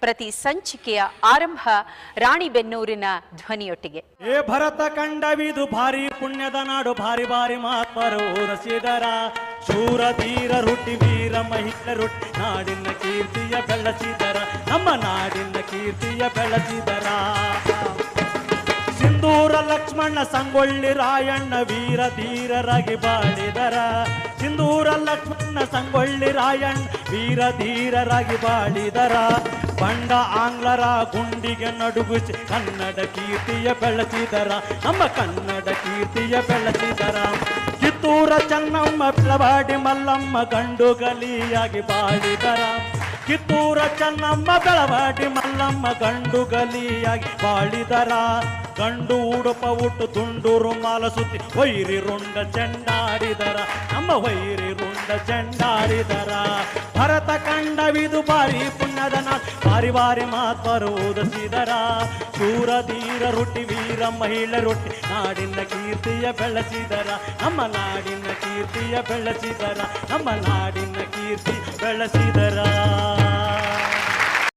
ಪ್ರತಿ ಸಂಚಿಕೆಯ ಆರಂಭ ರಾಣಿಬೆನ್ನೂರಿನ ಧ್ವನಿಯೊಟ್ಟಿಗೆ. ಏ ಭರತ ಕಂಡವಿದು ಭಾರಿ ಪುಣ್ಯದ ನಾಡು, ಭಾರಿ ಭಾರಿ ಮಹಾತ್ಮರು ರಸಿದರ. ಶೂರ ಧೀರ ರುಟ್ಟಿ ವೀರ ರುಟ್ಟಿ ನಾಡಿನ ಕೀರ್ತಿಯ ಬೆಳಸಿದರ. ನಮ್ಮ ನಾಡಿನ ಕೀರ್ತಿಯ ಬೆಳಸಿದರ. ಸಿಂಧೂರ ಲಕ್ಷ್ಮಣ ಸಂಗೊಳ್ಳಿ ರಾಯಣ್ಣ ವೀರ ಧೀರರಾಗಿ ಬಾಳಿದರ. ಸಿಂಧೂರ ಲಕ್ಷ್ಮಣ ಸಂಗೊಳ್ಳಿ ರಾಯಣ್ಣ ವೀರ ಧೀರರಾಗಿ ಬಾಳಿದರ. ಬಂಡ ಆಂಗ್ಲರ ಗುಂಡಿಗೆ ನಡುಗುಚಿ ಕನ್ನಡ ಕೀರ್ತಿಯ ಬೆಳಸಿದರ ನಮ್ಮ ಕನ್ನಡ ಕೀರ್ತಿಯ ಬೆಳಸಿದರ ಕಿತ್ತೂರ ಚೆನ್ನಮ್ಮ ಬೆಳವಾಡಿ ಮಲ್ಲಮ್ಮ ಗಂಡು ಗಲಿಯಾಗಿ ಬಾಳಿದರ. ಕಿತ್ತೂರ ಚೆನ್ನಮ್ಮ ಬೆಳವಾಡಿ ಮಲ್ಲಮ್ಮ ಗಂಡು ಗಲಿಯಾಗಿ ಬಾಳಿದರ. ಗಂಡು ಉಡುಪ ಉಟ್ಟು ತುಂಡು ರುಮಾಲ ಸುತ್ತಿ ವೈರಿ ರುಂಡ ಚೆಂಡಾಡಿದರ. ನಮ್ಮ ವೈರಿ ರುಂಡ ಚೆಂಡಾರಿದರ ಭರತ ಕಂಡವಿದು ಬಾರಿ ಪುಣ್ಯದ ಬಾರಿ ಬಾರಿ ಮಾತ್ವರು ಓದಿಸಿದರ. ಶೂರ ರೊಟ್ಟಿ, ವೀರ ಮಹಿಳೆ ರೊಟ್ಟಿ. ನಾಡಿನ ಕೀರ್ತಿಯ ಬೆಳೆಸಿದರ. ನಮ್ಮ ನಾಡಿನ ಕೀರ್ತಿಯ ಬೆಳೆಸಿದರ. ನಮ್ಮ ನಾಡಿನ ಕೀರ್ತಿ ಬೆಳೆಸಿದರ.